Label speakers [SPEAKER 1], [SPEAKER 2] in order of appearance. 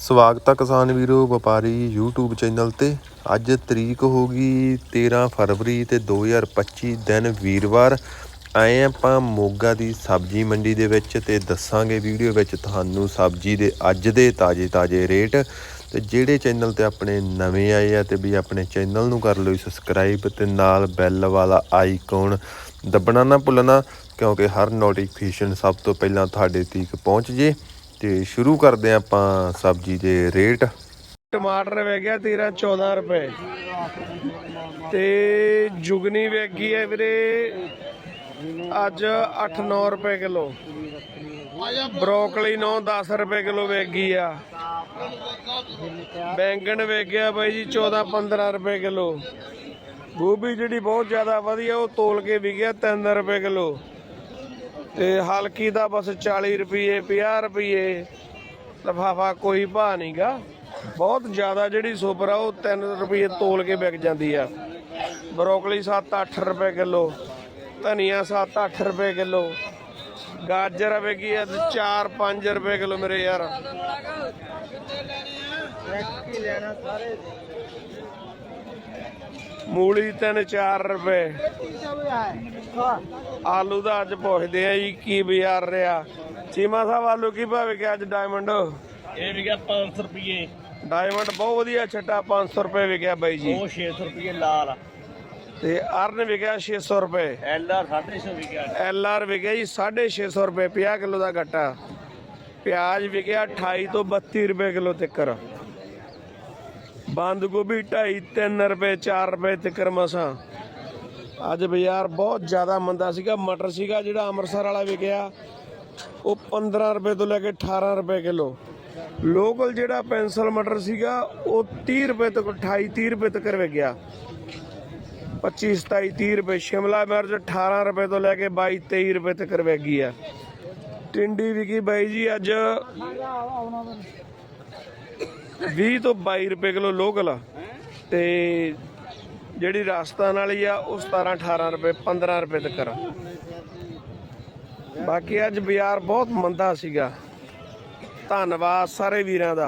[SPEAKER 1] ਸਵਾਗਤ ਹੈ ਕਿਸਾਨ ਵੀਰੋ, ਵਪਾਰੀ YouTube ਚੈਨਲ ਤੇ। ਅੱਜ ਤਰੀਕ ਹੋ ਗਈ 13 ਫਰਵਰੀ ਤੇ 2025 ਦਿਨ ਵੀਰਵਾਰ। ਆਏ ਆਪਾਂ ਮੋਗਾ ਦੀ ਸਬਜ਼ੀ ਮੰਡੀ ਦੇ ਵਿੱਚ ਤੇ ਦੱਸਾਂਗੇ ਵੀਡੀਓ ਵਿੱਚ ਤੁਹਾਨੂੰ ਸਬਜ਼ੀ ਦੇ ਅੱਜ ਦੇ ਤਾਜ਼ੇ ਤਾਜ਼ੇ ਰੇਟ। ਤੇ ਜਿਹੜੇ ਚੈਨਲ ਤੇ ਆਪਣੇ ਨਵੇਂ ਆਏ ਆ ਤੇ ਵੀ ਆਪਣੇ ਚੈਨਲ ਨੂੰ ਕਰ ਲਓ ਸਬਸਕ੍ਰਾਈਬ ਤੇ ਨਾਲ ਬੈਲ ਵਾਲਾ ਆਈਕਨ ਦੱਬਣਾ ਨਾ ਭੁੱਲਣਾ, ਕਿਉਂਕਿ ਹਰ ਨੋਟੀਫਿਕੇਸ਼ਨ ਸਭ ਤੋਂ ਪਹਿਲਾਂ ਤੁਹਾਡੇ ਤੀਕ ਪਹੁੰਚ ਜੇ। ਤੇ ਸ਼ੁਰੂ ਕਰਦੇ ਹਾਂ ਆਪਾਂ ਸਬਜ਼ੀ ਦੇ ਰੇਟ।
[SPEAKER 2] ਟਮਾਟਰ ਵੇ ਗਿਆ 13 14 ਰੁਪਏ। ਤੇ ਜੁਗਨੀ ਵੇਚ ਗਈ ਹੈ ਵੀਰੇ, ਅੱਜ 8 9 ਰੁਪਏ ਕਿਲੋ। ਬਰੋਕਲੀ 9 10 ਰੁਪਏ ਕਿਲੋ ਵੇਚ ਗਈ ਆ। ਬੈਂਗਣ ਵੇਚ ਗਿਆ ਬਾਈ ਜੀ 14 15 ਰੁਪਏ ਕਿਲੋ। ਗੋਭੀ ਜਿਹੜੀ ਬਹੁਤ ਜ਼ਿਆਦਾ ਵਧੀਆ, ਉਹ ਤੋਲ ਕੇ ਵਿਕਿਆ 3 ਰੁਪਏ ਕਿਲੋ। ਤੇ ਹਲਕੀ ਦਾ ਬਸ 40 ਰੁਪਏ 50 ਰੁਪਏ ਲਫਾਫਾ ਕੋਈ ਭਾਅ ਨਹੀਂਗਾ ਬਹੁਤ ਜ਼ਿਆਦਾ ਜਿਹੜੀ ਸੁਪਰ ਆ, ਉਹ 3 ਰੁਪਏ ਤੋਲ ਕੇ ਵਿਕ ਜਾਂਦੀ ਆ। ਬਰੋਕਲੀ 7-8 ਰੁਪਏ ਕਿਲੋ, ਧਨੀਆ 7-8 ਰੁਪਏ ਕਿਲੋ, ਗਾਜਰ ਵੇਗੀ ਆ 4-5 ਰੁਪਏ ਕਿਲੋ ਮੇਰੇ ਯਾਰ। ਮੂਲੀ 3-4 ਰੁਪਏ। ਆਲੂ ਦਾ ਅੱਜ ਪੁੱਛਦੇ ਆ ਜੀ ਕੀ ਬਾਜ਼ਾਰ ਰਿਹਾ? ਚੀਮਾ ਸਾਹਿਬ ਆਲੂ ਕੀ ਭਾਅ ਵਿਕਿਆ ਅੱਜ ਡਾਇਮੰਡ
[SPEAKER 3] ਇਹ ਵੀ ਗਿਆ 500 ਰੁਪਏ
[SPEAKER 2] ਡਾਇਮੰਡ ਬਹੁਤ ਵਧੀਆ ਛੱਟਾ 500 ਰੁਪਏ ਵਿਕਿਆ ਬਾਈ ਜੀ।
[SPEAKER 3] ਉਹ 600 ਰੁਪਏ ਲਾਲ
[SPEAKER 2] ਤੇ ਅਰਨ ਵਿਕਿਆ 600 ਰੁਪਏ।
[SPEAKER 3] ਐਲ ਆਰ 250 ਵੀ ਗਿਆ
[SPEAKER 2] ਐਲ ਆਰ ਵਿਕਿਆ ਜੀ 650 ਰੁਪਏ 50 ਕਿਲੋ ਦਾ ਗੱਟਾ। ਪਿਆਜ਼ ਵਿਕਿਆ 28 ਤੋਂ 32 ਰੁਪਏ ਕਿਲੋ ਤਿੱਕਰ। ਬੰਦ ਗੋਭੀ 2.5 3 ਰੁਪਏ 4 ਰੁਪਏ ਤੱਕ ਮਸਾਂ। ਅੱਜ ਬਾਜ਼ਾਰ ਬਹੁਤ ਜ਼ਿਆਦਾ ਮੰਦਾ ਸੀਗਾ। ਮਟਰ ਸੀਗਾ ਜਿਹੜਾ ਅੰਮ੍ਰਿਤਸਰ ਵਾਲਾ ਵਿਕਿਆ। ਉਹ 15 ਰੁਪਏ ਤੋਂ ਲੈ ਕੇ 18 ਰੁਪਏ ਕਿਲੋ। ਲੋਕਲ ਜਿਹੜਾ ਪੈਨਸਲ ਮਟਰ ਸੀਗਾ, ਉਹ 30 ਰੁਪਏ ਤੱਕ 28 30 ਰੁਪਏ ਤੱਕ ਵਿਕਿਆ। 25 27 30 ਰੁਪਏ। ਸ਼ਿਮਲਾ ਮਿਰਚ 18 ਰੁਪਏ ਤੋਂ ਲੈ ਕੇ 22 23 ਰੁਪਏ ਤੱਕ ਵਿਕੀ ਆ। ਟਿੰਡੀ ਵਿਕੀ ਬਾਈ ਜੀ, ਅੱਜ 20 ਤੋਂ 22 ਰੁਪਏ ਕਿਲੋ ਲੋਕਲ ਆ। ਤੇ ਜਿਹੜੀ ਰਾਜਸਥਾਨ ਵਾਲੀ ਆ, ਉਹ 17 18 ਰੁਪਏ 15 ਰੁਪਏ ਤੱਕ ਆ। ਬਾਕੀ ਅੱਜ ਬਾਜ਼ਾਰ ਬਹੁਤ ਮੰਦਾ ਸੀਗਾ। ਧੰਨਵਾਦ ਸਾਰੇ ਵੀਰਾਂ ਦਾ।